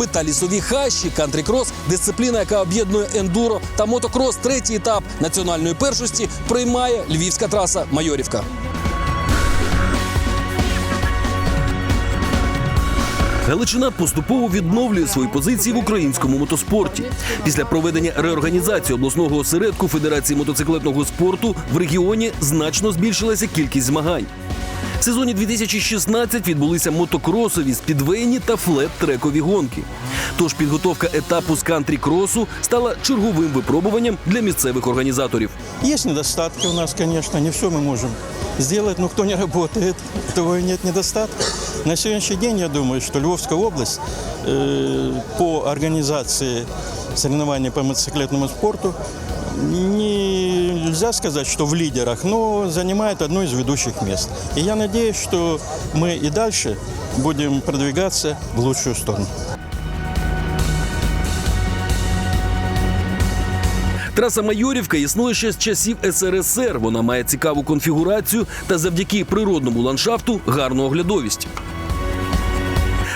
Високі та лісові хащі, кантрі-крос – дисципліна, яка об'єднує ендуро та мотокрос. Третій етап національної першості приймає львівська траса Майорівка. Галичина поступово відновлює свої позиції в українському мотоспорті. Після проведення реорганізації обласного осередку Федерації мотоциклетного спорту в регіоні значно збільшилася кількість змагань. В сезоні 2016 відбулися мотокросові, спідвейні та флет-трекові гонки. Тож підготовка етапу з кантрі-кросу стала черговим випробуванням для місцевих організаторів. Есть недостатки у нас, конечно, не все мы можем сделать, но кто не работает, того и нет недостатка. На сегодняшний день я думаю, что Львовская область э, по организации соревнований по мотоциклетному спорту нельзя сказать, что в лидерах, но занимает одно из ведущих мест. И я надеюсь, что мы и дальше будем продвигаться в лучшую сторону. Траса Майорівка існує ще з часів СРСР. Вона має цікаву конфігурацію та завдяки природному ландшафту гарну оглядовість.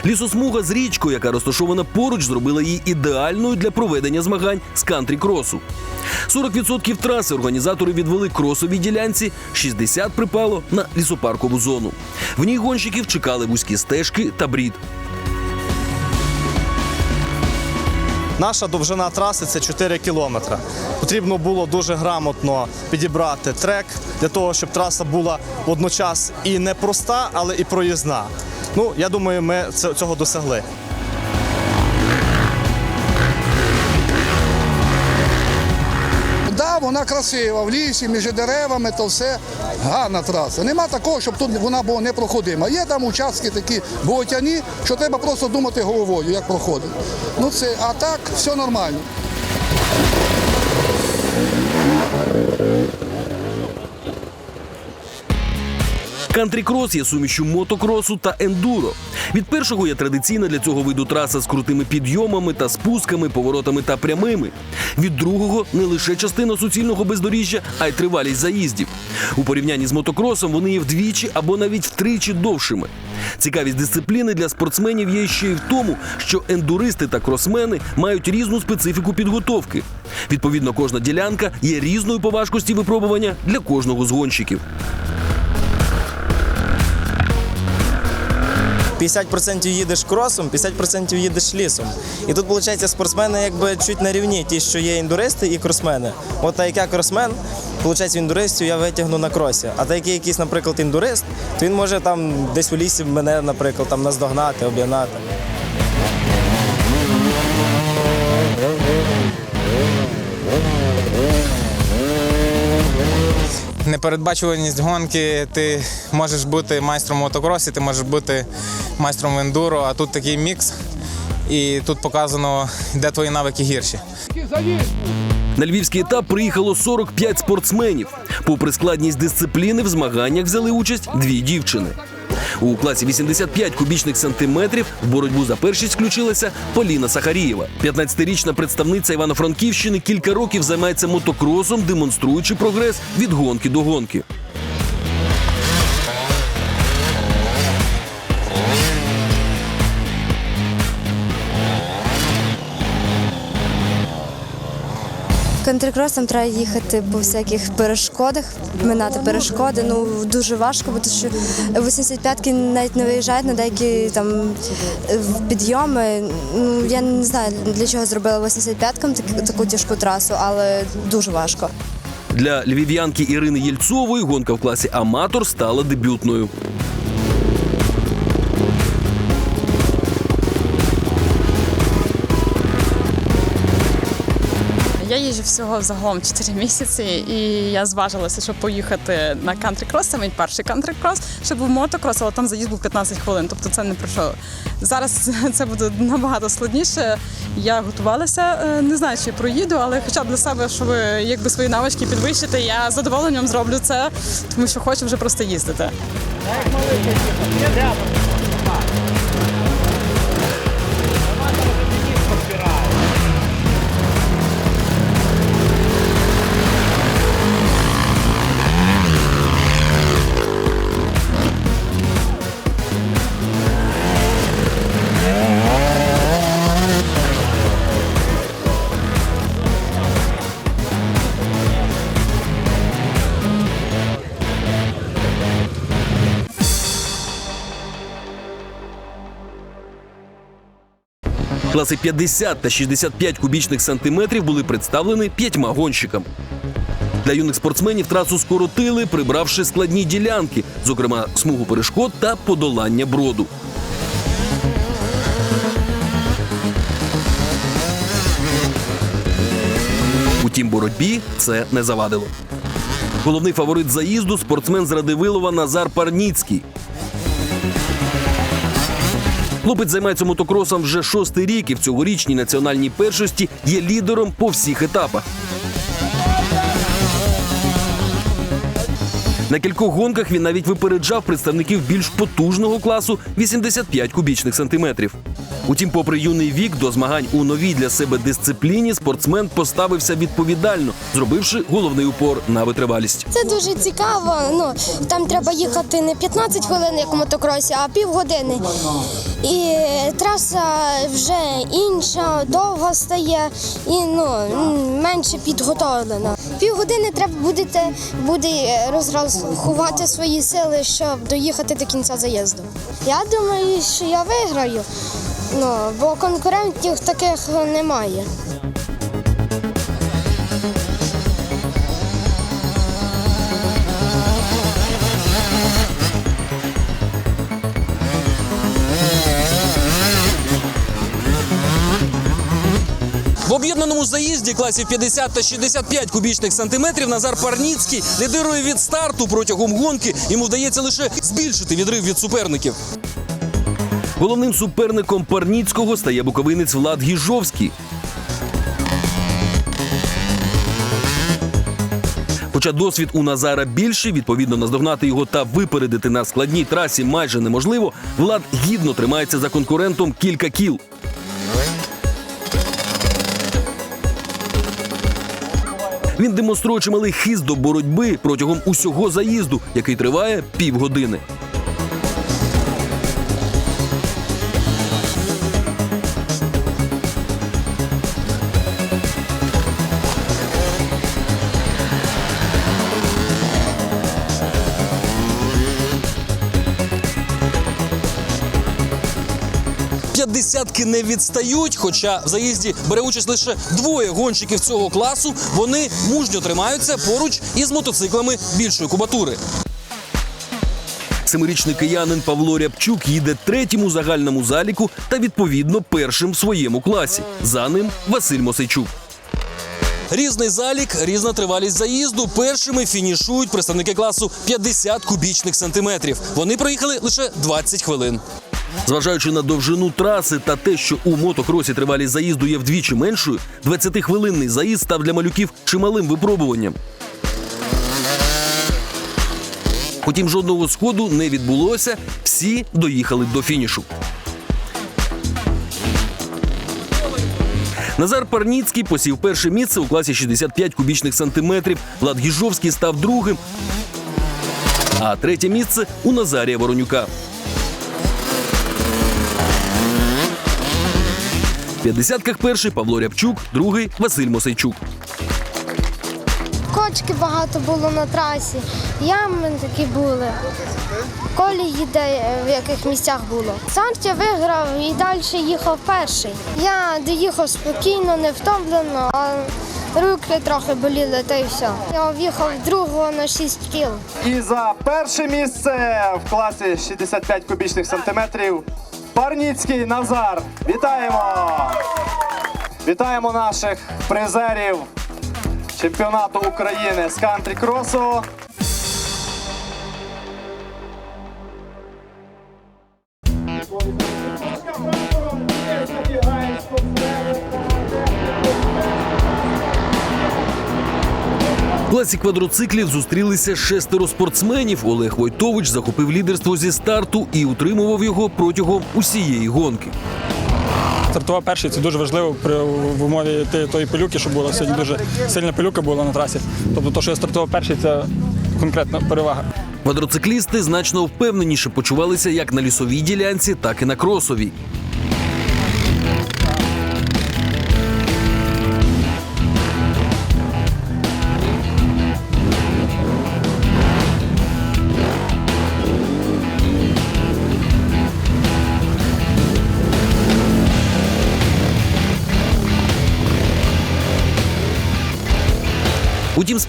Лісосмуга з річкою, яка розташована поруч, зробила її ідеальною для проведення змагань з кантрі-кросу. 40% траси організатори відвели кросовій ділянці, 60% припало на лісопаркову зону. В ній гонщиків чекали вузькі стежки та брід. Наша довжина траси це 4 кілометри. Потрібно було дуже грамотно підібрати трек для того, щоб траса була водночас і не проста, але і проїзна. Ну, я думаю, ми цього досягли. Да, вона красива, в лісі, між деревами, то все гарна траса. Нема такого, щоб тут вона була непроходима. Є там участки такі болотяні, що треба просто думати головою, як проходить. Ну це, а так все нормально. Кантрі-крос є сумішю мотокросу та ендуро. Від першого є традиційна для цього виду траса з крутими підйомами та спусками, поворотами та прямими. Від другого не лише частина суцільного бездоріжжя, а й тривалість заїздів. У порівнянні з мотокросом вони є вдвічі або навіть втричі довшими. Цікавість дисципліни для спортсменів є ще й в тому, що ендуристи та кросмени мають різну специфіку підготовки. Відповідно, кожна ділянка є різною по важкості випробування для кожного з гонщиків. 50% їдеш кросом, 50% їдеш лісом. І тут, виходить, спортсмени якби чуть на рівні, ті, що є індуристи і кросмени. От так як я кросмен, виходить, індуристів я витягну на кросі. А так як якийсь, наприклад, індурист, то він може там десь у лісі мене, наприклад, там наздогнати, об'єднати. Непередбачуваність гонки, ти можеш бути майстром мотокросі, ти можеш бути майстром ендуро, а тут такий мікс, і тут показано, де твої навики гірші. На львівський етап приїхало 45 спортсменів. Попри складність дисципліни, в змаганнях взяли участь дві дівчини. У класі 85 кубічних сантиметрів в боротьбу за першість включилася Поліна Сахарієва. 15-річна представниця Івано-Франківщини кілька років займається мотокросом, демонструючи прогрес від гонки до гонки. Кантрикросом треба їхати по всяких перешкодах, минати перешкоди. Ну дуже важко, бо що 85-ки навіть не виїжджають на деякі там е, підйоми. Ну я не знаю для чого зробили 85-кам таку, таку тяжку трасу, але дуже важко. Для львів'янки Ірини Єльцової гонка в класі аматор стала дебютною. Я їжджу всього загалом 4 місяці, і я зважилася, щоб поїхати на кантрі-крос, саме перший кантрі-крос, ще був мотокрос, але там заїзд був 15 хвилин, тобто це не про. Зараз це буде набагато складніше. Я готувалася, е, не знаю, чи проїду, але хоча б для себе, щоб якби свої навички підвищити, я з задоволенням зроблю це, тому що хочу вже просто їздити. Класи 50 та 65 кубічних сантиметрів були представлені п'ятьма гонщикам. Для юних спортсменів трасу скоротили, прибравши складні ділянки, зокрема смугу перешкод та подолання броду. Утім, боротьбі це не завадило. Головний фаворит заїзду спортсмен з Радивилова Назар Парніцький. Хлопець займається мотокросом вже шостий рік і в цьогорічній національній першості є лідером по всіх етапах. На кількох гонках він навіть випереджав представників більш потужного класу 85 кубічних сантиметрів. Утім, попри юний вік, до змагань у новій для себе дисципліні спортсмен поставився відповідально, зробивши головний упор на витривалість. Це дуже цікаво. Ну там треба їхати не 15 хвилин, як у мотокросі, а півгодини. І траса вже інша, довга стає і ну менше підготовлена. Півгодини треба будете буде розрахувати свої сили, щоб доїхати до кінця заїзду. Я думаю, що я виграю. Ну, бо конкурентів таких немає. В об'єднаному заїзді класів 50 та 65 кубічних сантиметрів Назар Парніцький лідирує від старту протягом гонки. Йому вдається лише збільшити відрив від суперників. Головним суперником Парніцького стає буковинець Влад Гіжовський. Хоча досвід у Назара більший, відповідно наздогнати його та випередити на складній трасі майже неможливо. Влад гідно тримається за конкурентом кілька кіл. Він демонструє чималий хист до боротьби протягом усього заїзду, який триває півгодини. П'ятдесятки не відстають, хоча в заїзді бере участь лише двоє гонщиків цього класу. Вони мужньо тримаються поруч із мотоциклами більшої кубатури. Семирічний киянин Павло Рябчук їде третім у загальному заліку та відповідно першим в своєму класі. За ним Василь Мосейчук. Різний залік, різна тривалість заїзду. Першими фінішують представники класу 50 кубічних сантиметрів. Вони проїхали лише 20 хвилин. Зважаючи на довжину траси та те, що у мотокросі тривалість заїзду є вдвічі меншою, 20-хвилинний заїзд став для малюків чималим випробуванням. Потім жодного сходу не відбулося, всі доїхали до фінішу. Назар Парніцький посів перше місце у класі 65 кубічних сантиметрів. Влад Гіжовський став другим. А третє місце у Назарія Воронюка. П'ятдесятках перший Павло Рябчук, другий Василь Мосейчук. Кочки багато було на трасі, ями такі були. Колі їде, в яких місцях було. Санкт виграв і далі їхав перший. Я доїхав спокійно, не втомлено, а руки трохи боліли, та й все. Я в'їхав другого на 6 кіл. І за перше місце в класі 65 кубічних сантиметрів Парніцький Назар. Вітаємо! Вітаємо наших призерів чемпіонату України з кантрі-кросу. В класі квадроциклів зустрілися шестеро спортсменів. Олег Войтович захопив лідерство зі старту і утримував його протягом усієї гонки. Стартував перший, це дуже важливо при в умові тої пилюки, що була сьогодні дуже сильна пилюка була на трасі. Тобто, то, що я стартував перший, це конкретна перевага. Квадроциклісти значно впевненіше почувалися як на лісовій ділянці, так і на кросовій.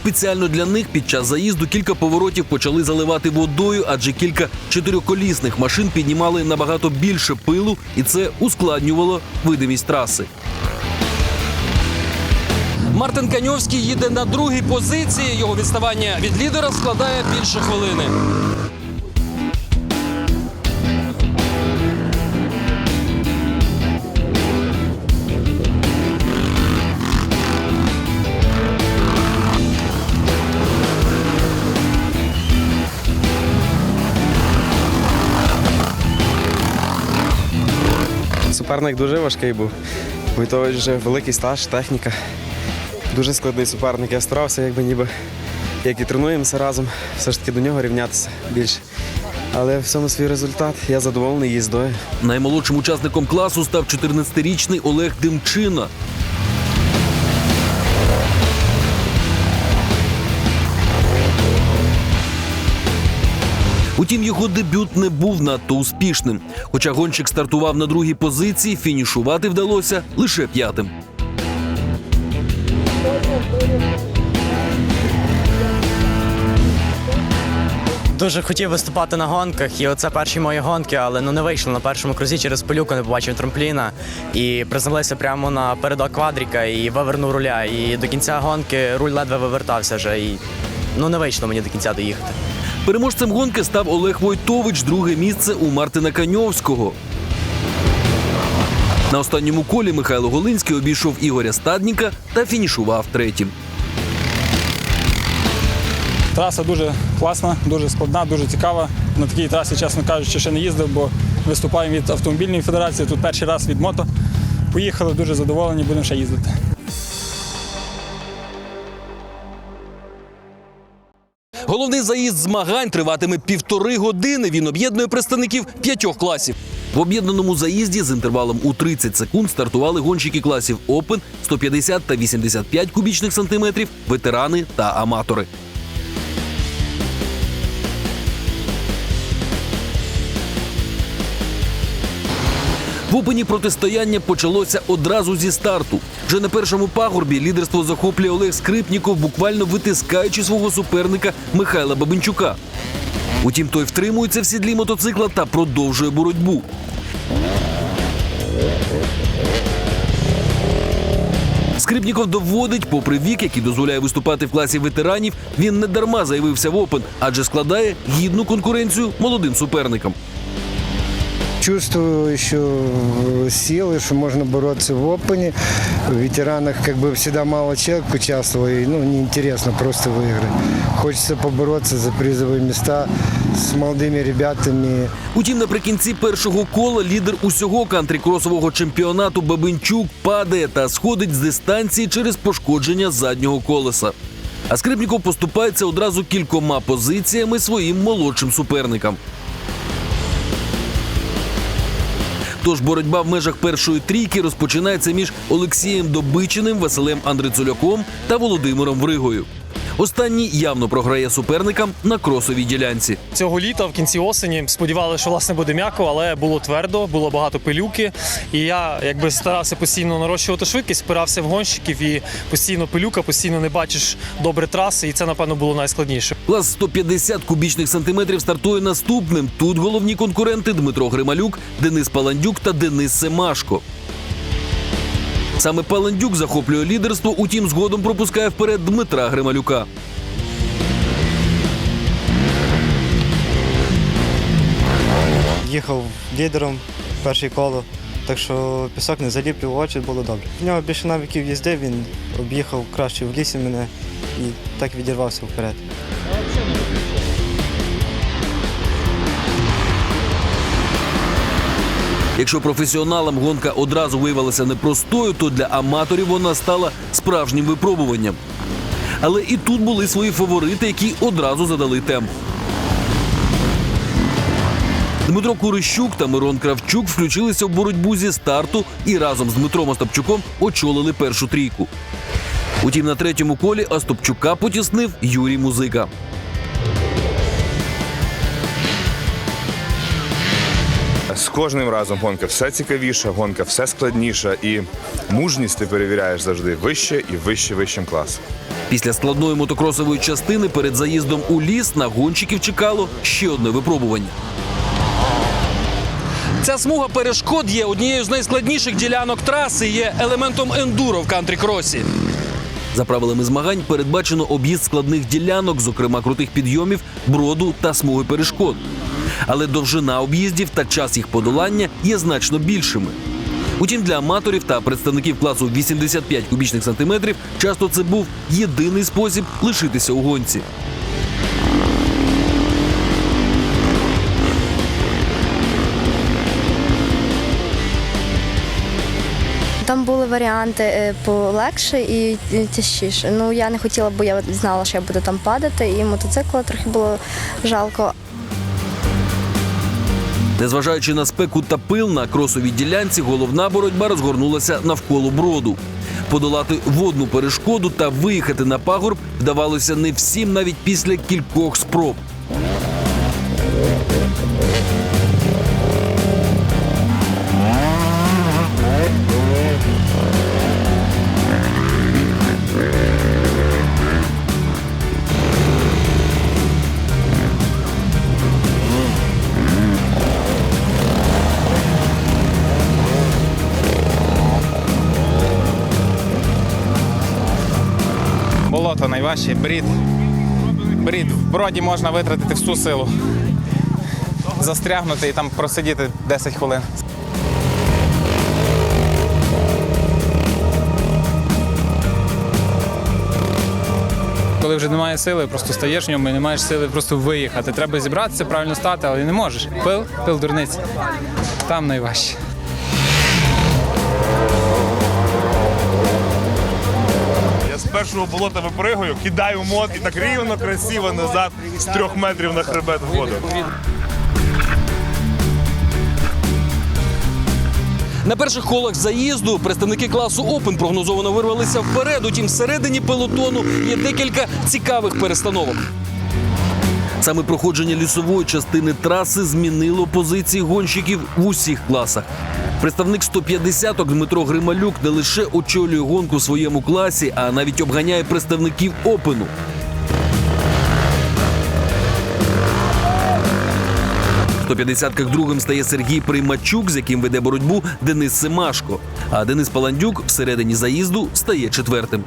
Спеціально для них під час заїзду кілька поворотів почали заливати водою, адже кілька чотирьохколісних машин піднімали набагато більше пилу, і це ускладнювало видимість траси. Мартин Каньовський їде на другій позиції. Його відставання від лідера складає більше хвилини. Суперник дуже важкий був. Войтович вже великий стаж, техніка. Дуже складний суперник. Я старався, якби ніби як і тренуємося разом, все ж таки до нього рівнятися більше. Але в цьому свій результат. Я задоволений їздою. Наймолодшим учасником класу став 14-річний Олег Демчина. Утім, його дебют не був надто успішним. Хоча гонщик стартував на другій позиції, фінішувати вдалося лише п'ятим. Дуже хотів виступати на гонках, і оце перші мої гонки, але ну не вийшло на першому крузі через пилюку, не побачив трампліна і приземлився прямо на передок квадріка і вивернув руля. І до кінця гонки руль ледве вивертався вже. І ну не вийшло мені до кінця доїхати. Переможцем гонки став Олег Войтович, друге місце у Мартина Каньовського. На останньому колі Михайло Голинський обійшов Ігоря Стадніка та фінішував третім. Траса дуже класна, дуже складна, дуже цікава. На такій трасі, чесно кажучи, ще не їздив, бо виступаємо від автомобільної федерації. Тут перший раз від мото. Поїхали, дуже задоволені, будемо ще їздити. Головний заїзд змагань триватиме півтори години. Він об'єднує представників п'ятьох класів. В об'єднаному заїзді з інтервалом у 30 секунд стартували гонщики класів Open 150 та 85 кубічних сантиметрів, ветерани та аматори. В опені протистояння почалося одразу зі старту. Вже на першому пагорбі лідерство захоплює Олег Скрипніков, буквально витискаючи свого суперника Михайла Бабенчука. Утім, той втримується в сідлі мотоцикла та продовжує боротьбу. Скрипніков доводить, попри вік, який дозволяє виступати в класі ветеранів, він не дарма заявився в Опен, адже складає гідну конкуренцію молодим суперникам Чувствую еще силы, что можно бороться в опене. В ветеранах как бы всегда мало человек участвовало, и ну, неинтересно просто выиграть. Хочется побороться за призовые места с молодыми ребятами. Утім, наприкінці першого кола лідер усього кантрі-кросового чемпіонату Бабинчук падає та сходить з дистанції через пошкодження заднього колеса. А Скрипніков поступається одразу кількома позиціями своїм молодшим суперникам. Тож боротьба в межах першої трійки розпочинається між Олексієм Добичиним, Василем Андрицуляком та Володимиром Вригою. Останній явно програє суперникам на кросовій ділянці. Цього літа в кінці осені сподівалися, що власне буде м'яко, але було твердо, було багато пилюки. І я якби старався постійно нарощувати швидкість, спирався в гонщиків і постійно пилюка, постійно не бачиш добре траси, і це напевно було найскладніше. Клас 150 кубічних сантиметрів стартує наступним. Тут головні конкуренти Дмитро Грималюк, Денис Паландюк та Денис Семашко. Саме Паландюк захоплює лідерство, утім згодом пропускає вперед Дмитра Грималюка. Їхав лідером перше коло, так що пісок не заліплював очі, було добре. В нього більше навиків їзди, він об'їхав краще в лісі мене і так відірвався вперед. Якщо професіоналам гонка одразу виявилася непростою, то для аматорів вона стала справжнім випробуванням. Але і тут були свої фаворити, які одразу задали темп. Дмитро Курищук та Мирон Кравчук включилися в боротьбу зі старту і разом з Дмитром Остапчуком очолили першу трійку. Утім, на третьому колі Остапчука потіснив Юрій Музика. З кожним разом гонка все цікавіша, гонка все складніша, і мужність ти перевіряєш завжди вище і вище вищим класом. Після складної мотокросової частини перед заїздом у ліс на гонщиків чекало ще одне випробування. Ця смуга перешкод є однією з найскладніших ділянок траси. Є елементом ендуро в кантрі-кросі. За правилами змагань передбачено об'їзд складних ділянок, зокрема крутих підйомів, броду та смуги перешкод. Але довжина об'їздів та час їх подолання є значно більшими. Утім, для аматорів та представників класу 85 кубічних сантиметрів часто це був єдиний спосіб лишитися у гонці. Там були варіанти е, полегше і тяжчіше. Ну я не хотіла, бо я знала, що я буду там падати, і мотоцикла трохи було жалко. Незважаючи на спеку та пил на кросовій ділянці, головна боротьба розгорнулася навколо броду. Подолати водну перешкоду та виїхати на пагорб вдавалося не всім навіть після кількох спроб. Найважче, брід. Брід в броді можна витратити всю силу. Застрягнути і там просидіти 10 хвилин. Коли вже немає сили, просто стаєш в ньому і не маєш сили просто виїхати. Треба зібратися, правильно стати, але не можеш. Пил, пил дурниць. Там найважче. Першого болота випригую, кидаю мод і так рівно, красиво назад з трьох метрів на хребет в воду. На перших колах заїзду представники класу Open прогнозовано вирвалися вперед. Утім, всередині пелотону є декілька цікавих перестановок. Саме проходження лісової частини траси змінило позиції гонщиків в усіх класах. Представник 150-ок Дмитро Грималюк не лише очолює гонку в своєму класі, а навіть обганяє представників Опену. В 150-ках другим стає Сергій Приймачук, з яким веде боротьбу Денис Семашко. А Денис Паландюк всередині заїзду стає четвертим.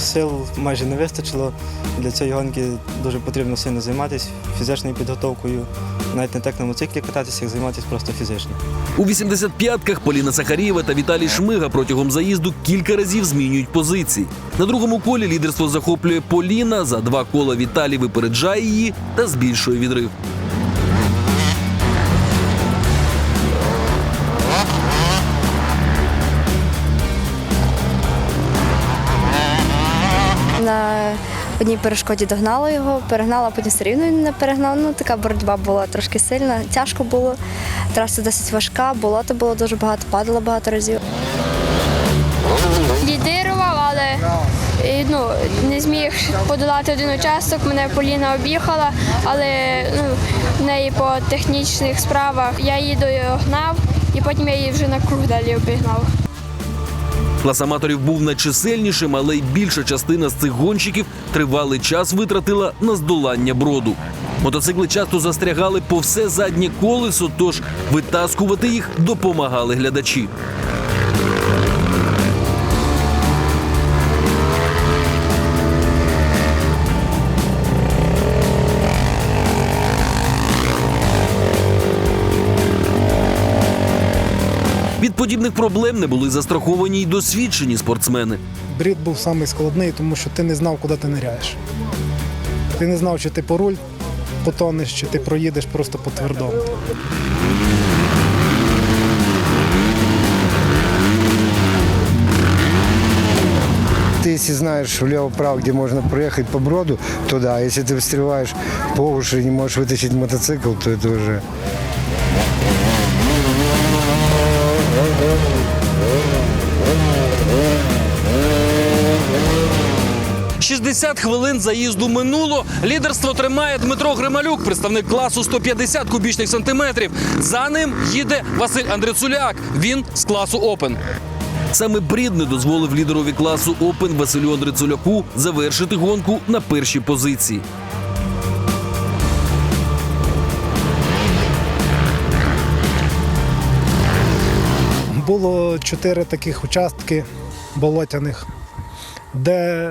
Сил майже не вистачило. Для цієї гонки дуже потрібно сильно займатися фізичною підготовкою. Навіть не так на мотоциклі кататися, як займатися просто фізично. У 85-ках Поліна Сахарієва та Віталій Шмига протягом заїзду кілька разів змінюють позиції. На другому колі лідерство захоплює Поліна. За два кола Віталій випереджає її та збільшує відрив. Одній перешкоді догнала його, перегнала, потім все рівно не перегнав. Ну така боротьба була трошки сильна, тяжко було. Траса досить важка, болото було дуже багато, падало багато разів. Лідирував, але ну, не зміг подолати один участок. Мене Поліна об'їхала, але ну, в неї по технічних справах я її догнав і потім я її вже на круг далі обігнав. Клас аматорів був найчисельнішим, але й більша частина з цих гонщиків тривалий час витратила на здолання броду. Мотоцикли часто застрягали по все заднє колесо, тож витаскувати їх допомагали глядачі. подібних проблем не були застраховані й досвідчені спортсмени. Брід був самий складний, тому що ти не знав, куди ти ниряєш. Ти не знав, чи ти по руль потонеш, чи ти проїдеш просто по твердому. Ты если знаешь влево-право, где можно проехать по броду, то да. Если ты встреваешь по уши и не можешь вытащить мотоцикл, то это уже... 60 хвилин заїзду минуло. Лідерство тримає Дмитро Грималюк, представник класу 150 кубічних сантиметрів. За ним їде Василь Андрецуляк. Він з класу Опен. Саме брід не дозволив лідерові класу Open Василю Андрицуляку завершити гонку на першій позиції. Було чотири таких участки болотяних, де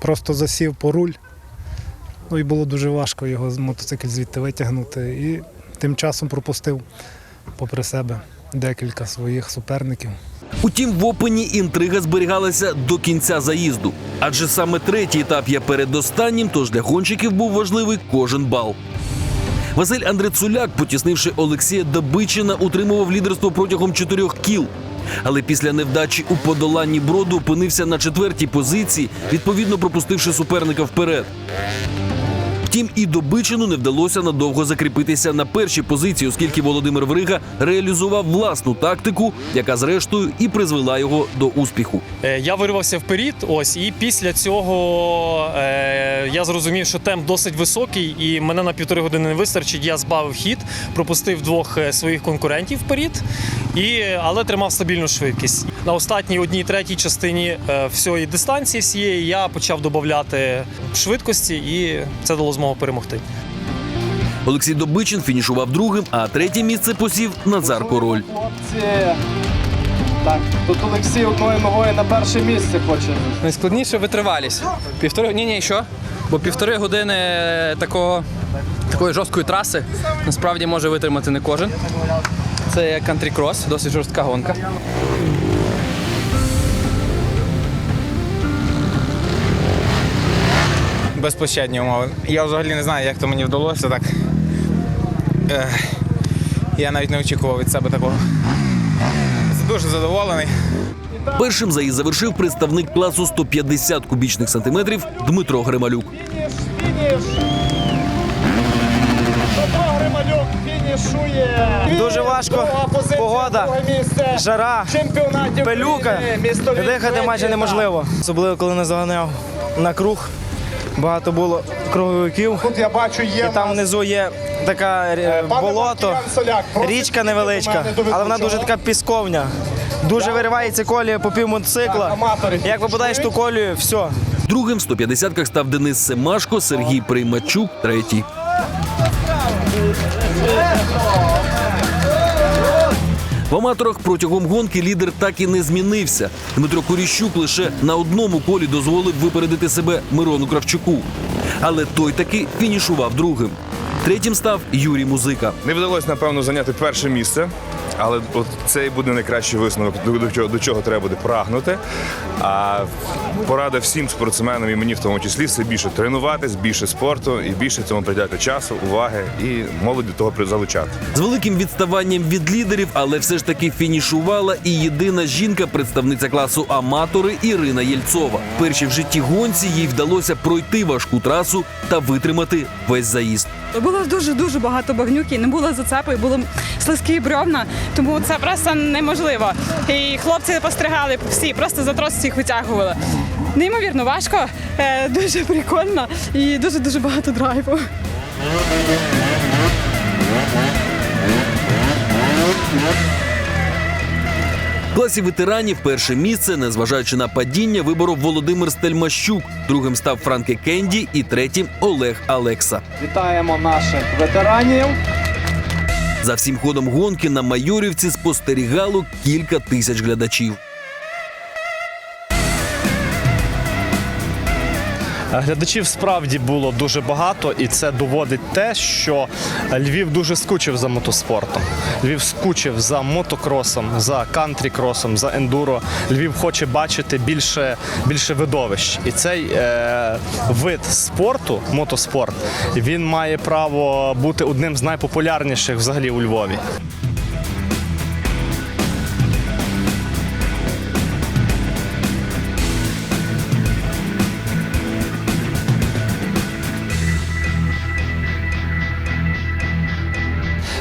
просто засів по руль. Ну і було дуже важко його з мотоцикл звідти витягнути. І тим часом пропустив попри себе декілька своїх суперників. Утім, в опені інтрига зберігалася до кінця заїзду, адже саме третій етап є передостаннім, тож для гонщиків був важливий кожен бал. Василь Андрецуляк, потіснивши Олексія Добичина, утримував лідерство протягом чотирьох кіл. Але після невдачі у подоланні броду опинився на четвертій позиції, відповідно пропустивши суперника вперед. Втім, і Добичину не вдалося надовго закріпитися на першій позиції, оскільки Володимир Врига реалізував власну тактику, яка зрештою і призвела його до успіху. Е, Я вирвався вперед, ось, і після цього е, я зрозумів, що темп досить високий, і мене на півтори години не вистачить. Я збавив хід, пропустив двох е, своїх конкурентів вперед, і, але тримав стабільну швидкість. На останній одній третій частині е, всієї дистанції всієї я почав додати швидкості, і це дало змогу перемогти. Олексій Добичин фінішував другим, а третє місце посів Назар Король. Так, тут Олексій одною ногою на перше місце хоче. Найскладніше витривалість. Півтори ні, ні, що? Бо півтори години такого, такої жорсткої траси насправді може витримати не кожен. Це як кантрі-крос, досить жорстка гонка. Безпощадні умови. Я взагалі не знаю, як то мені вдалося так. Ех, я навіть не очікував від себе такого. Дуже задоволений. Першим заїзд завершив представник класу 150 кубічних сантиметрів Дмитро Грималюк. Дуже важко. Погода, жара, пилюка. Дихати майже неможливо. Особливо, коли не заганяв на круг. Багато було круговиків. Тут я бачу, є і там внизу є така е, болото, річка невеличка, але вона дуже така пісковня. Дуже виривається колія по пів мотоцикла. Як попадаєш ту колію, все. Другим в 150-ках став Денис Семашко, Сергій Приймачук, третій. В протягом гонки лідер так і не змінився. Дмитро Куріщук лише на одному колі дозволив випередити себе Мирону Кравчуку. Але той таки фінішував другим. Третім став Юрій Музика. Не вдалося, напевно, зайняти перше місце, але от це і буде найкращий висновок, до, чого, до чого треба буде прагнути. А порада всім спортсменам і мені в тому числі це більше тренуватись, більше спорту і більше цьому приділяти часу, уваги і молодь до того залучати. З великим відставанням від лідерів, але все ж таки фінішувала і єдина жінка, представниця класу аматори Ірина Єльцова. Перші в житті гонці їй вдалося пройти важку трасу та витримати весь заїзд. Було дуже дуже багато багнюки, не було зацепи, були слизькі бревна, тому це просто неможливо. І хлопці постригали всі, просто за трос всіх витягували. Неймовірно важко, е, дуже прикольно і дуже дуже багато драйву. В класі ветеранів перше місце, незважаючи на падіння, виборов Володимир Стельмащук. Другим став Франке Кенді і третім Олег Алекса. Вітаємо наших ветеранів. За всім ходом гонки на Майорівці спостерігало кілька тисяч глядачів. Глядачів справді було дуже багато, і це доводить те, що Львів дуже скучив за мотоспортом. Львів скучив за мотокросом, за кантрі-кросом, за ендуро. Львів хоче бачити більше, більше видовищ. І цей е, вид спорту, мотоспорт, він має право бути одним з найпопулярніших взагалі у Львові.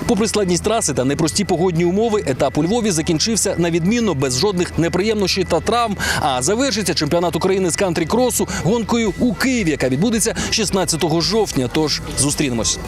Попри складність траси та непрості погодні умови, етап у Львові закінчився на відмінно без жодних неприємностей та травм. А завершиться чемпіонат України з кантрі-кросу гонкою у Києві, яка відбудеться 16 жовтня. Тож зустрінемось.